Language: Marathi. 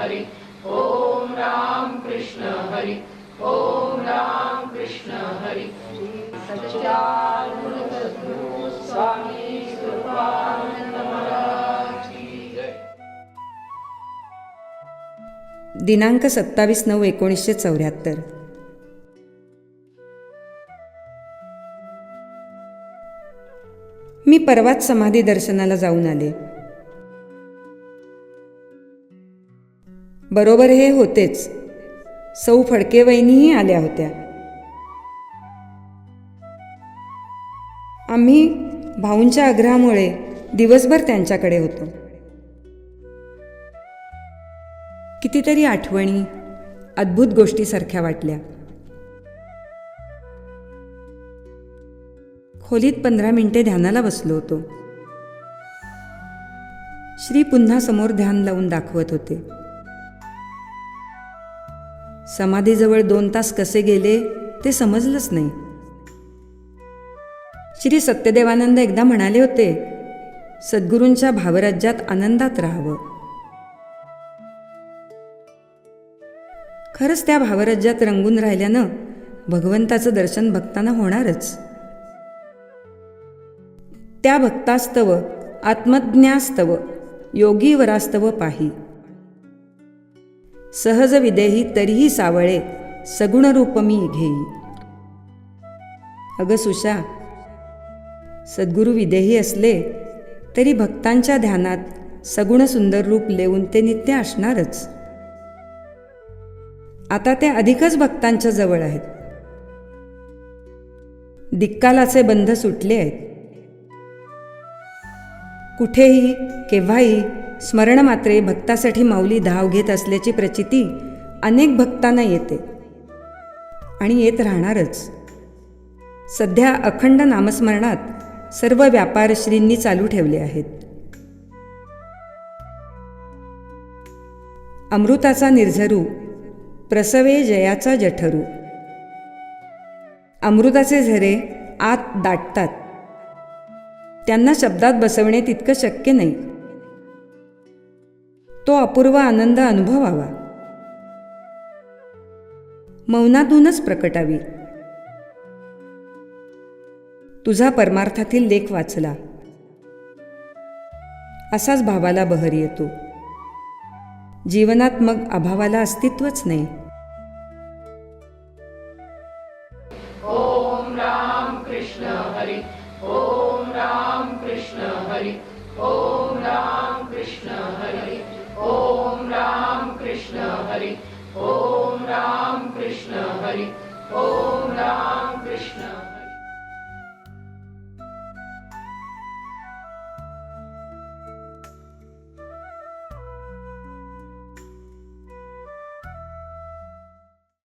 हरी। ओम राम कृष्ण हरी। ओम राम कृष्ण हरी। स्वामी दिनांक सत्तावीस नऊ एकोणीसशे चौऱ्याहत्तर. मी परवाच समाधी दर्शनाला जाऊन आले. बरोबर हे होतेच. सौ फडके वहिनीही आल्या होत्या. आम्ही भाऊंच्या आग्रहामुळे दिवसभर त्यांच्याकडे होतो. कितीतरी आठवणी अद्भुत गोष्टीसारख्या वाटल्या. खोलीत पंधरा मिनिटे ध्यानाला बसलो होतो. श्री पुन्हा समोर ध्यान लावून दाखवत होते. समाधीजवळ दोन तास कसे गेले ते समजलंच नाही. श्री सत्यदेवानंद एकदा म्हणाले होते सद्गुरूंच्या भावराज्यात आनंदात राहावं. खरंच त्या भावराज्यात रंगून राहिल्यानं भगवंताचं दर्शन भक्तांना होणारच. त्या भक्तास्तव आत्मज्ञास्तव योगी वरास्तव पाही. सहज विदेही तरीही सावळे सगुण रूप मी घेई. अगं सुषा सद्गुरू विदेही असले तरी भक्तांच्या ध्यानात सगुण सुंदर रूप लेऊन ते नित्य असणारच. आता ते अधिकच भक्तांच्या जवळ आहेत. दिक्कालाचे बंध सुटले आहेत. कुठेही केव्हाही स्मरणमात्रे भक्तासाठी माऊली धाव घेत असल्याची प्रचिती अनेक भक्तांना येते. आणि येत राहणारच. सध्या अखंड नामस्मरणात सर्व व्यापार श्रींनी चालू ठेवले आहेत. अमृताचा निर्झरू प्रसवे जयाचा जठरू. अमृताचे झरे आत दाटतात. त्यांना शब्दात बसवणे तितकं शक्य नाही. तो अपूर्व आनंद अनुभवावा. मौनातूनच प्रकटावी. तुझा परमार्थातील लेख वाचला. असाच भावाला बहर येतो. जीवनात मग अभावाला अस्तित्वच नाही. ओम राम कृष्ण हरी ओम राम कृष्ण हरी ओम राम कृष्ण हरी. ओम